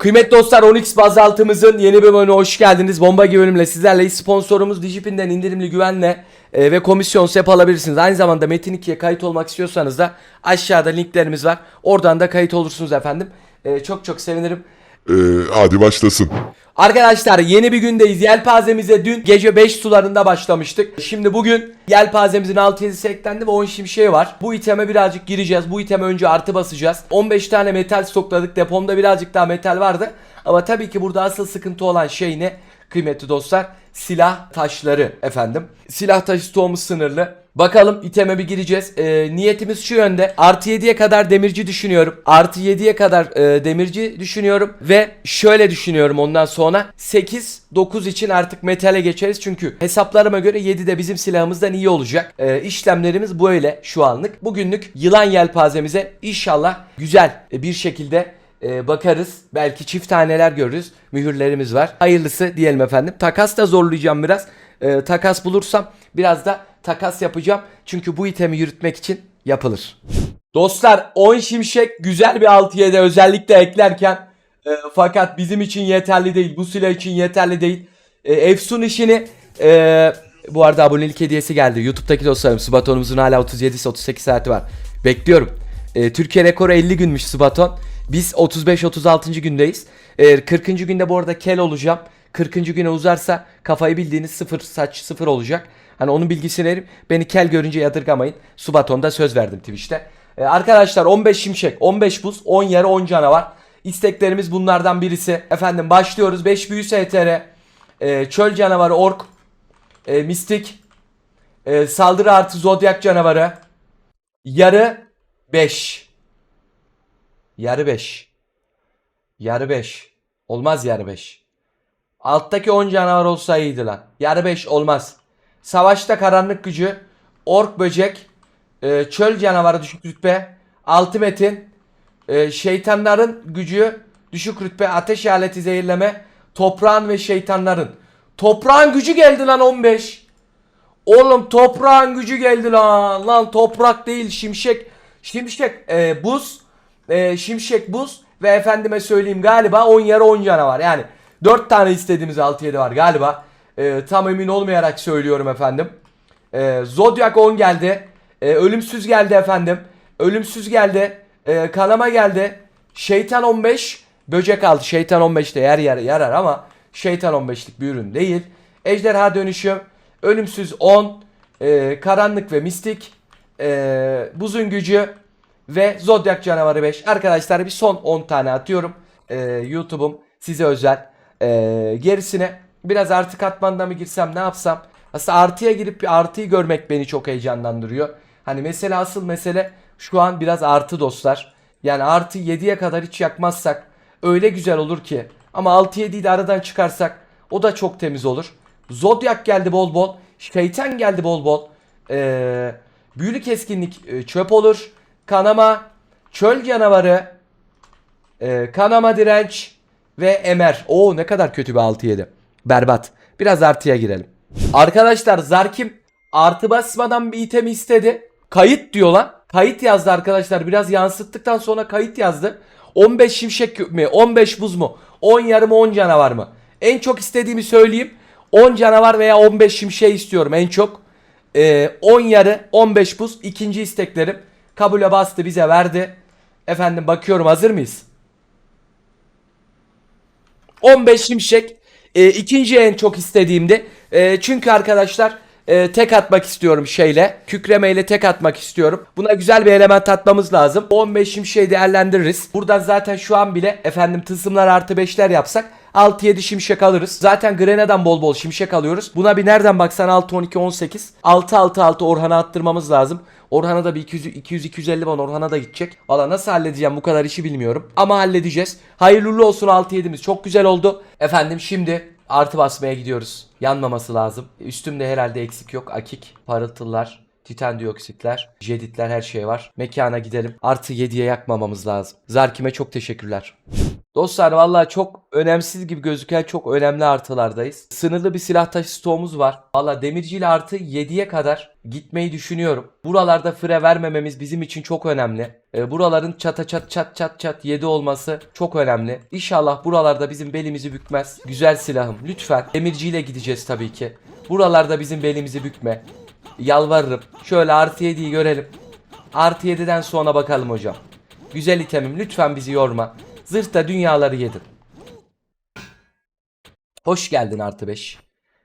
Kıymetli dostlar 10x bazaltımızın yeni bölümüne hoş geldiniz. Bomba gibi bölümle sizlerle sponsorumuz Digipin'den indirimli güvenle e, ve komisyonsuz hep alabilirsiniz. Aynı zamanda Metin 2'ye kayıt olmak istiyorsanız da aşağıda linklerimiz var. Oradan da kayıt olursunuz efendim. E, çok çok sevinirim. Ee, hadi başlasın. Arkadaşlar yeni bir gündeyiz. Yelpazemize dün gece 5 sularında başlamıştık. Şimdi bugün yelpazemizin 6-7'si eklendi ve 10 şimşeği var. Bu iteme birazcık gireceğiz. Bu iteme önce artı basacağız. 15 tane metal stokladık. Depomda birazcık daha metal vardı. Ama tabii ki burada asıl sıkıntı olan şey ne? Kıymetli dostlar silah taşları efendim. Silah taşı stoğumuz sınırlı. Bakalım iteme bir gireceğiz. Ee, niyetimiz şu yönde. Artı 7'ye kadar demirci düşünüyorum. Artı 7'ye kadar e, demirci düşünüyorum. Ve şöyle düşünüyorum ondan sonra. 8-9 için artık metale geçeriz. Çünkü hesaplarıma göre 7 de bizim silahımızdan iyi olacak. Ee, işlemlerimiz böyle şu anlık. Bugünlük yılan yelpazemize inşallah güzel e, bir şekilde e, bakarız. Belki çift taneler görürüz. Mühürlerimiz var. Hayırlısı diyelim efendim. Takas da zorlayacağım biraz. E, takas bulursam biraz da takas yapacağım. Çünkü bu itemi yürütmek için yapılır. Dostlar 10 şimşek güzel bir 6'ya da özellikle eklerken e, fakat bizim için yeterli değil. Bu silah için yeterli değil. E, Efsun işini e, bu arada abonelik hediyesi geldi. YouTube'daki dostlarım Subaton'umuzun hala 37 38 saati var. Bekliyorum. E, Türkiye rekoru 50 günmüş Subaton. Biz 35-36. gündeyiz. E, 40. günde bu arada kel olacağım. 40. güne uzarsa kafayı bildiğiniz sıfır saç sıfır olacak. Hani onun bilgisini verim. Beni kel görünce yadırgamayın. Subaton'da söz verdim Twitch'te. E, arkadaşlar 15 şimşek, 15 buz, 10 yarı, 10 canavar. İsteklerimiz bunlardan birisi. Efendim başlıyoruz. 5 büyü STR, e, çöl canavarı ork, e, mistik, e, saldırı artı zodyak canavarı, yarı 5. Yarı 5. Yarı 5. Olmaz yarı 5. Alttaki 10 canavar olsa iyiydi lan. Yarı 5 olmaz. Savaşta karanlık gücü, ork böcek, e, çöl canavarı düşük rütbe, altı metin, e, şeytanların gücü düşük rütbe, ateş aleti zehirleme, toprağın ve şeytanların. Toprağın gücü geldi lan 15. Oğlum toprağın gücü geldi lan. Lan toprak değil şimşek. Şimşek e, buz. E, şimşek buz. Ve efendime söyleyeyim galiba 10 yarı 10 canavar. Yani 4 tane istediğimiz 6-7 var galiba. E, tam emin olmayarak söylüyorum efendim. E, Zodiac 10 geldi. E, ölümsüz geldi efendim. Ölümsüz geldi. E, kanama geldi. Şeytan 15. Böcek aldı. Şeytan 15'te yer yer yarar ama şeytan 15'lik bir ürün değil. Ejderha dönüşüm. Ölümsüz 10. e, karanlık ve mistik. e, buzun gücü. Ve Zodiac canavarı 5. Arkadaşlar bir son 10 tane atıyorum. E, YouTube'um size özel. E, gerisine biraz artı katmanda mı girsem ne yapsam. Aslında artıya girip bir artıyı görmek beni çok heyecanlandırıyor. Hani mesele asıl mesele şu an biraz artı dostlar. Yani artı 7'ye kadar hiç yakmazsak öyle güzel olur ki. Ama 6-7'yi de aradan çıkarsak o da çok temiz olur. Zodiac geldi bol bol. Şeytan geldi bol bol. Ee, büyülü keskinlik e, çöp olur. Kanama, çöl canavarı, e, kanama direnç ve emer. Oo ne kadar kötü bir 6-7. Berbat. Biraz artıya girelim. Arkadaşlar Zarkim artı basmadan bir item istedi. Kayıt diyor lan. Kayıt yazdı arkadaşlar. Biraz yansıttıktan sonra kayıt yazdı. 15 şimşek mi? 15 buz mu? 10 yarı mı 10 canavar mı? En çok istediğimi söyleyeyim. 10 canavar veya 15 şimşek istiyorum en çok. Ee, 10 yarı 15 buz ikinci isteklerim. Kabule bastı bize verdi. Efendim bakıyorum hazır mıyız? 15 şimşek e, ikinci en çok istediğimdi. E, çünkü arkadaşlar e, tek atmak istiyorum şeyle. Kükremeyle tek atmak istiyorum. Buna güzel bir element atmamız lazım. 15 şimşeği değerlendiririz. Buradan zaten şu an bile efendim tılsımlar artı 5'ler yapsak 6-7 şimşek alırız. Zaten Grena'dan bol bol şimşek alıyoruz. Buna bir nereden baksan 6-12-18. 6-6-6 Orhan'a attırmamız lazım. Orhan'a da bir 200-250 ban Orhan'a da gidecek. Valla nasıl halledeceğim bu kadar işi bilmiyorum. Ama halledeceğiz. Hayırlı olsun 6-7'miz. Çok güzel oldu. Efendim şimdi artı basmaya gidiyoruz. Yanmaması lazım. Üstümde herhalde eksik yok. Akik, parıltılar, titan dioksitler, jeditler her şey var. Mekana gidelim. Artı 7'ye yakmamamız lazım. Zarkim'e çok teşekkürler. Dostlar vallahi çok önemsiz gibi gözüken çok önemli artılardayız. Sınırlı bir silah taşı stoğumuz var. Valla demirciyle artı 7'ye kadar gitmeyi düşünüyorum. Buralarda fire vermememiz bizim için çok önemli. E, buraların çata çat çat çat çat 7 olması çok önemli. İnşallah buralarda bizim belimizi bükmez. Güzel silahım lütfen. Demirciyle gideceğiz tabii ki. Buralarda bizim belimizi bükme. Yalvarırım. Şöyle artı 7'yi görelim. Artı 7'den sonra bakalım hocam. Güzel itemim lütfen bizi yorma. Zırhta dünyaları yedin. Hoş geldin artı 5.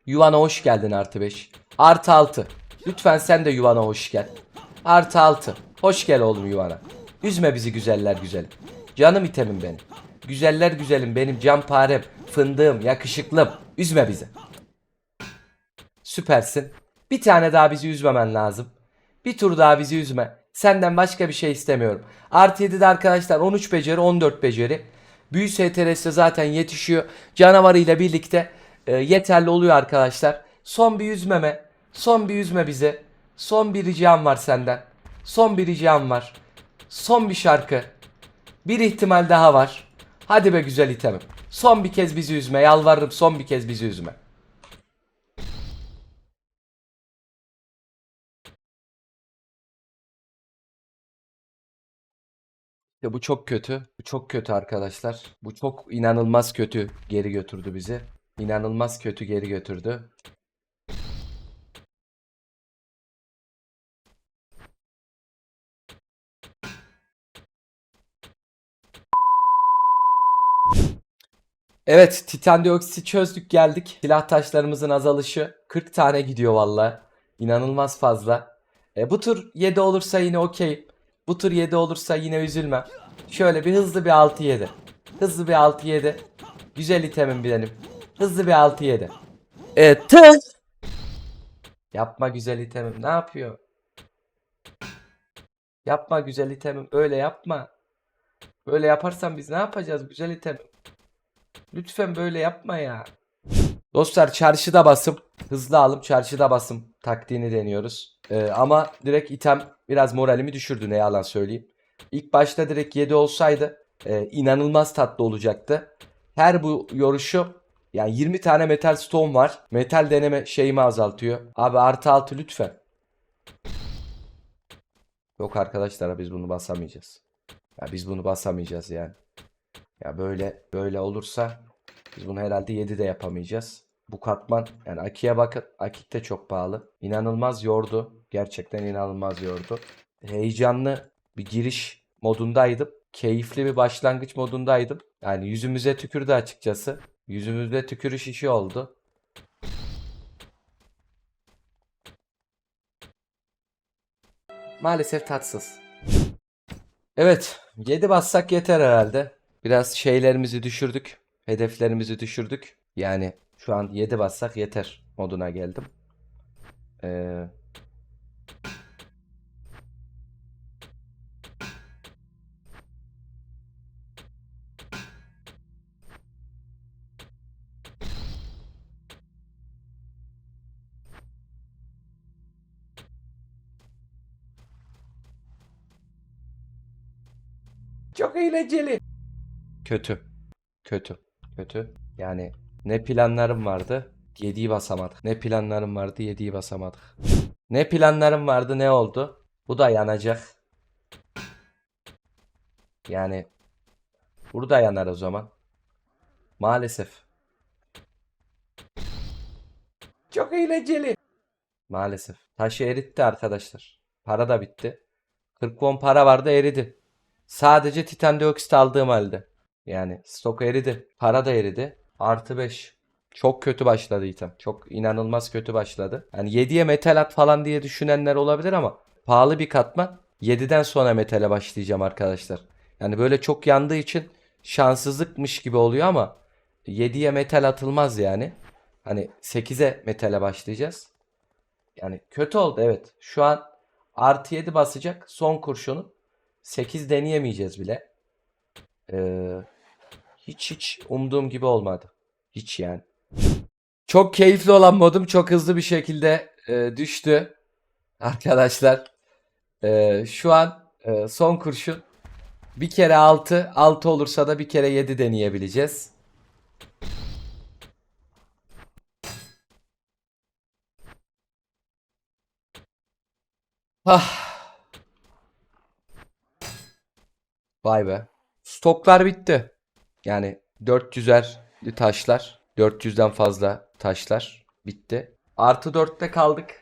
Yuvana hoş geldin artı 5. Artı 6. Lütfen sen de yuvana hoş gel. Artı 6. Hoş gel oğlum yuvana. Üzme bizi güzeller güzelim. Canım itemim benim. Güzeller güzelim benim canparem, fındığım, yakışıklım. Üzme bizi. Süpersin. Bir tane daha bizi üzmemen lazım. Bir tur daha bizi üzme. Senden başka bir şey istemiyorum. Artı 7'de arkadaşlar 13 beceri 14 beceri. Büyü STRS'de zaten yetişiyor. Canavarıyla birlikte e, yeterli oluyor arkadaşlar. Son bir üzmeme. Son bir üzme bize. Son bir ricam var senden. Son bir ricam var. Son bir şarkı. Bir ihtimal daha var. Hadi be güzel itemim. Son bir kez bizi üzme. Yalvarırım son bir kez bizi üzme. Ya bu çok kötü. Bu çok kötü arkadaşlar. Bu çok inanılmaz kötü geri götürdü bizi. İnanılmaz kötü geri götürdü. Evet, titan dioksit çözdük geldik. Silah taşlarımızın azalışı 40 tane gidiyor valla. İnanılmaz fazla. E, bu tur 7 olursa yine okey. Bu tur 7 olursa yine üzülmem. Şöyle bir hızlı bir 6-7. Hızlı bir 6-7. Güzel itemim benim. Hızlı bir 6-7. Evet. tı- Yapma güzel itemim. Ne yapıyor? Yapma güzel itemim. Öyle yapma. Böyle yaparsan biz ne yapacağız güzel itemim? Lütfen böyle yapma ya. Dostlar çarşıda basım. Hızlı alım çarşıda basım taktiğini deniyoruz. Ee, ama direkt item biraz moralimi düşürdü ne yalan söyleyeyim. İlk başta direkt 7 olsaydı e, inanılmaz tatlı olacaktı. Her bu yoruşu yani 20 tane metal stone var. Metal deneme şeyimi azaltıyor. Abi artı 6 lütfen. Yok arkadaşlar biz bunu basamayacağız. Ya biz bunu basamayacağız yani. Ya böyle böyle olursa biz bunu herhalde 7'de yapamayacağız. Bu katman yani Aki'ye bakın. Akik de çok pahalı. İnanılmaz yordu. Gerçekten inanılmaz yordu. Heyecanlı bir giriş modundaydım. Keyifli bir başlangıç modundaydım. Yani yüzümüze tükürdü açıkçası. Yüzümüzde tükürüş işi oldu. Maalesef tatsız. Evet, 7 bassak yeter herhalde. Biraz şeylerimizi düşürdük. Hedeflerimizi düşürdük. Yani şu an 7 bassak yeter moduna geldim. Ee, Çok eğlenceli. Kötü. Kötü. Kötü. Yani ne planlarım vardı? 7'yi basamadık. Ne planlarım vardı? 7'yi basamadık. Ne planlarım vardı? Ne oldu? Bu da yanacak. Yani burada yanar o zaman. Maalesef. Çok eğlenceli. Maalesef. Taşı eritti arkadaşlar. Para da bitti. 40 won para vardı eridi. Sadece titan dioksit aldığım halde. Yani stok eridi. Para da eridi. Artı 5. Çok kötü başladı item. Çok inanılmaz kötü başladı. Yani 7'ye metal at falan diye düşünenler olabilir ama pahalı bir katman. 7'den sonra metale başlayacağım arkadaşlar. Yani böyle çok yandığı için şanssızlıkmış gibi oluyor ama 7'ye metal atılmaz yani. Hani 8'e metale başlayacağız. Yani kötü oldu evet. Şu an artı 7 basacak son kurşunu. 8 deneyemeyeceğiz bile. Ee, hiç hiç umduğum gibi olmadı. Hiç yani. Çok keyifli olan modum çok hızlı bir şekilde e, düştü. Arkadaşlar. E, şu an e, son kurşun Bir kere 6, 6 olursa da bir kere 7 deneyebileceğiz. Ah. Vay be. Stoklar bitti. Yani 400'er taşlar. 400'den fazla taşlar bitti. Artı 4'te kaldık.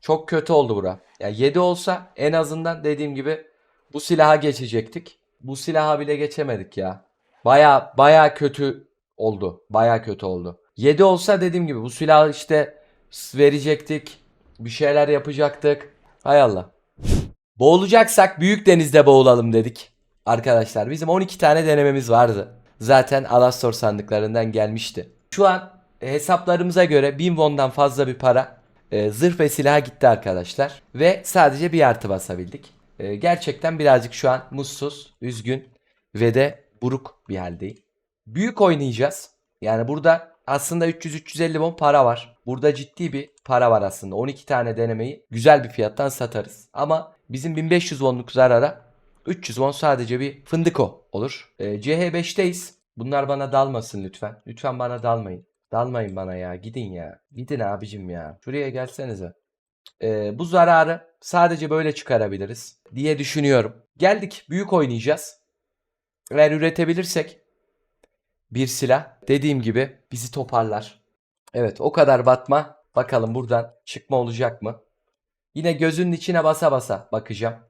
Çok kötü oldu bura. Ya 7 olsa en azından dediğim gibi bu silaha geçecektik. Bu silaha bile geçemedik ya. Baya baya kötü oldu. Baya kötü oldu. 7 olsa dediğim gibi bu silahı işte verecektik. Bir şeyler yapacaktık. Hay Allah. Boğulacaksak büyük denizde boğulalım dedik. Arkadaşlar bizim 12 tane denememiz vardı. Zaten Alastor sandıklarından gelmişti. Şu an hesaplarımıza göre 1000 won'dan fazla bir para e, zırh ve silaha gitti arkadaşlar. Ve sadece bir artı basabildik. E, gerçekten birazcık şu an mutsuz, üzgün ve de buruk bir haldeyim. Büyük oynayacağız. Yani burada aslında 300-350 won para var. Burada ciddi bir para var aslında. 12 tane denemeyi güzel bir fiyattan satarız. Ama bizim 1500 wonluk zarara 300 won sadece bir fındıko olur. Ee, CH5'teyiz. Bunlar bana dalmasın lütfen. Lütfen bana dalmayın. Dalmayın bana ya. Gidin ya. Gidin abicim ya. Şuraya gelsenize. Ee, bu zararı sadece böyle çıkarabiliriz diye düşünüyorum. Geldik. Büyük oynayacağız. Eğer üretebilirsek bir silah dediğim gibi bizi toparlar. Evet o kadar batma. Bakalım buradan çıkma olacak mı? Yine gözünün içine basa basa bakacağım.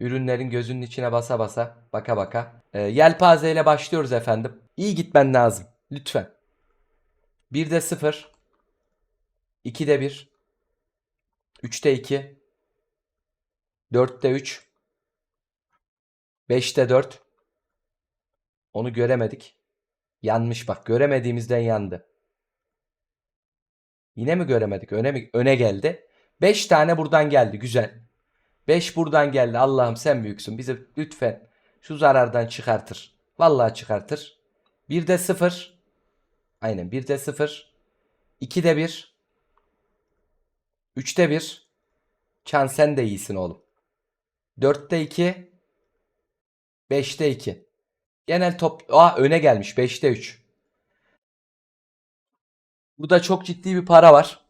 Ürünlerin gözünün içine basa basa baka baka. Ee, yelpaze ile başlıyoruz efendim. İyi gitmen lazım. Lütfen. 1'de 0. 2'de 1. 3'te 2. 4'te 3. 5'te 4. Onu göremedik. Yanmış bak. Göremediğimizden yandı. Yine mi göremedik? Öne mi? Öne geldi. 5 tane buradan geldi. Güzel. 5 buradan geldi. Allah'ım sen büyüksün. Bizi lütfen şu zarardan çıkartır. Vallahi çıkartır. 1'de 0. Aynen 1'de 0. 2'de 1. 3'te 1. Çan sen de iyisin oğlum. 4'te 2. 5'te 2. Genel top... Aa öne gelmiş. 5'te 3. Burada çok ciddi bir para var.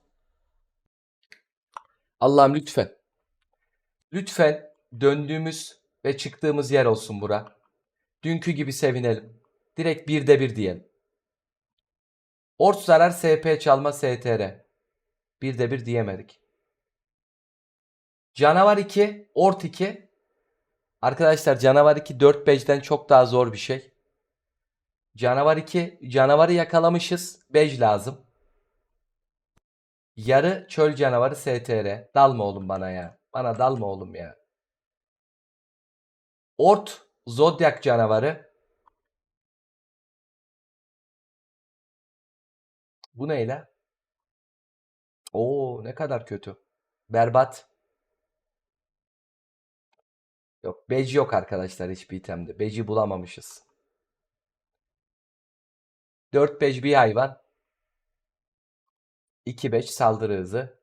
Allah'ım lütfen. Lütfen döndüğümüz ve çıktığımız yer olsun bura. Dünkü gibi sevinelim. Direkt birde bir diyelim. Ort zarar SP çalma STR. Birde bir diyemedik. Canavar 2, Ort 2. Arkadaşlar Canavar 2 4 bejden çok daha zor bir şey. Canavar 2, canavarı yakalamışız. Bej lazım. Yarı çöl canavarı STR. Dalma oğlum bana ya. Bana dalma oğlum ya. Ort Zodyak canavarı. Bu neyle? Oo ne kadar kötü. Berbat. Yok beci yok arkadaşlar hiçbir itemde. Beci bulamamışız. 4 bej bir hayvan. 2 5 saldırı hızı.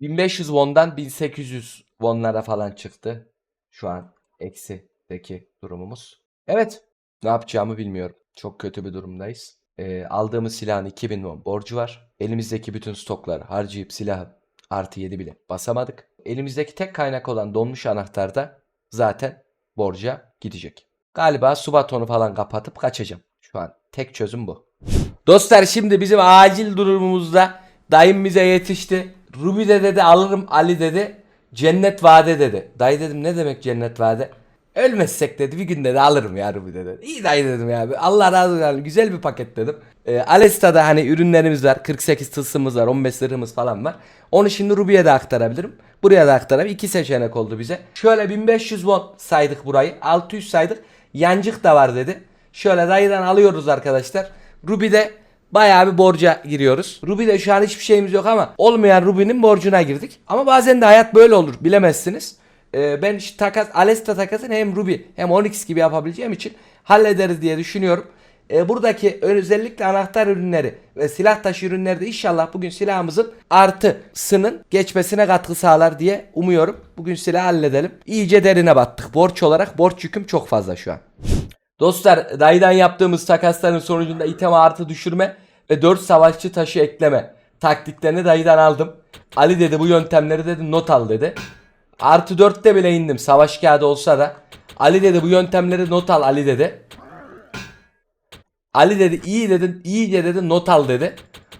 1500 won'dan 1800 won'lara falan çıktı. Şu an eksideki durumumuz. Evet. Ne yapacağımı bilmiyorum. Çok kötü bir durumdayız. Ee, aldığımız silahın 2000 won borcu var. Elimizdeki bütün stokları harcayıp silahı artı 7 bile basamadık. Elimizdeki tek kaynak olan donmuş anahtar da zaten borca gidecek. Galiba su batonu falan kapatıp kaçacağım. Şu an tek çözüm bu. Dostlar şimdi bizim acil durumumuzda dayım bize yetişti. Ruby de dedi alırım Ali dedi. Cennet vade dedi. Dayı dedim ne demek cennet vade? Ölmezsek dedi bir gün dedi alırım ya Ruby dedi. İyi dayı dedim ya. Allah razı olsun. Güzel bir paket dedim. Ee, Alesta'da hani ürünlerimiz var. 48 tılsımız var. 15 sırrımız falan var. Onu şimdi Ruby'ye de aktarabilirim. Buraya da aktarabilirim. İki seçenek oldu bize. Şöyle 1500 won saydık burayı. 600 saydık. Yancık da var dedi. Şöyle dayıdan alıyoruz arkadaşlar. Ruby'de bayağı bir borca giriyoruz. Ruby'de şu an hiçbir şeyimiz yok ama olmayan Ruby'nin borcuna girdik. Ama bazen de hayat böyle olur bilemezsiniz. Ee, ben işte takas Alesta takasını hem Ruby hem Onyx gibi yapabileceğim için hallederiz diye düşünüyorum. e, buradaki özellikle anahtar ürünleri ve silah taşı ürünleri de inşallah bugün silahımızın artısının geçmesine katkı sağlar diye umuyorum. Bugün silahı halledelim. İyice derine battık. Borç olarak borç yüküm çok fazla şu an. Dostlar dayıdan yaptığımız takasların sonucunda item artı düşürme ve 4 savaşçı taşı ekleme taktiklerini dayıdan aldım. Ali dedi bu yöntemleri dedi not al dedi. Artı 4'te bile indim savaş kağıdı olsa da. Ali dedi bu yöntemleri not al Ali dedi. Ali dedi iyi dedin iyice dedi not al dedi.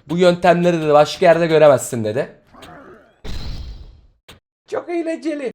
Bu yöntemleri dedi başka yerde göremezsin dedi. Çok eğlenceli.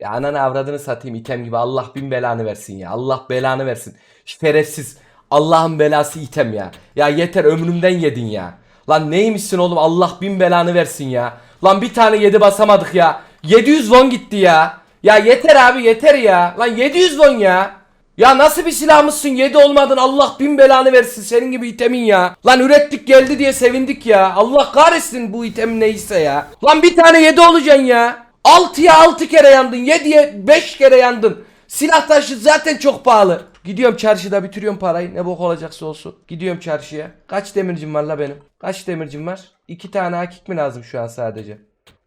Ya ananı avradını satayım item gibi Allah bin belanı versin ya. Allah belanı versin. Şerefsiz. Allah'ın belası item ya. Ya yeter ömrümden yedin ya. Lan neymişsin oğlum Allah bin belanı versin ya. Lan bir tane yedi basamadık ya. 700 won gitti ya. Ya yeter abi yeter ya. Lan 700 won ya. Ya nasıl bir silahmışsın 7 olmadın Allah bin belanı versin senin gibi itemin ya. Lan ürettik geldi diye sevindik ya. Allah kahretsin bu item neyse ya. Lan bir tane 7 olacaksın ya. 6'ya 6 kere yandın 7'ye 5 kere yandın. Silah taşı zaten çok pahalı. Gidiyorum çarşıda bitiriyorum parayı ne bok olacaksa olsun. Gidiyorum çarşıya. Kaç demircim var la benim? Kaç demircim var? 2 tane hakik mi lazım şu an sadece?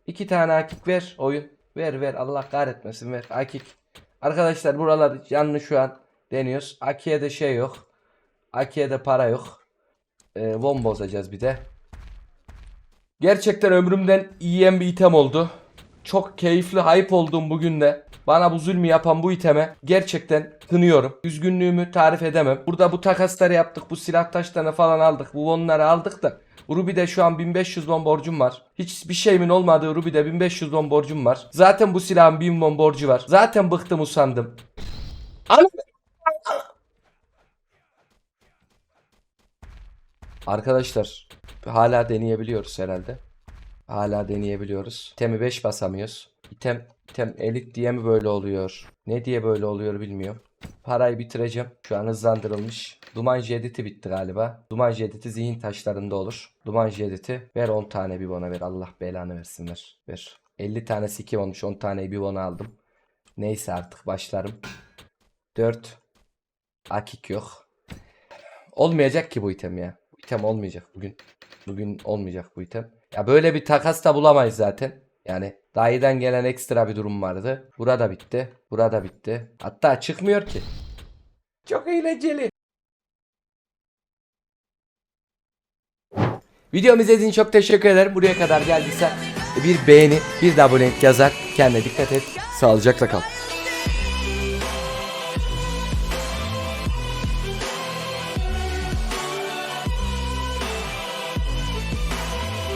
2 tane hakik ver oyun. Ver ver Allah kahretmesin ver hakik. Arkadaşlar buralar yanlı şu an deniyoruz. Akiye'de şey yok. Akiye'de para yok. Ee, Von bozacağız bir de. Gerçekten ömrümden yiyen bir item oldu. Çok keyifli hype olduğum bugün de bana bu zulmü yapan bu iteme gerçekten kınıyorum. Üzgünlüğümü tarif edemem. Burada bu takasları yaptık. Bu silah taşlarını falan aldık. Bu bonları aldık da. Ruby'de şu an 1500 bon borcum var. Hiçbir şeyimin olmadığı Ruby'de 1500 bon borcum var. Zaten bu silahın 1000 bon borcu var. Zaten bıktım usandım. Arkadaşlar hala deneyebiliyoruz herhalde. Hala deneyebiliyoruz. İtemi 5 basamıyoruz. İtem, item elit diye mi böyle oluyor? Ne diye böyle oluyor bilmiyorum. Parayı bitireceğim. Şu an hızlandırılmış. Duman jediti bitti galiba. Duman jediti zihin taşlarında olur. Duman jediti. Ver 10 tane bir bona ver. Allah belanı versin ver. Ver. 50 tanesi 2 olmuş. 10 taneyi bir bona aldım. Neyse artık başlarım. 4. Akik yok. Olmayacak ki bu item ya. Bu item olmayacak bugün. Bugün olmayacak bu item. Ya böyle bir takas da bulamayız zaten. Yani dayıdan gelen ekstra bir durum vardı. Burada bitti. Burada bitti. Hatta çıkmıyor ki. Çok eğlenceli. Videomu izlediğin için çok teşekkür ederim. Buraya kadar geldiysen bir beğeni, bir de abonelik yazar. Kendine dikkat et. Sağlıcakla kal.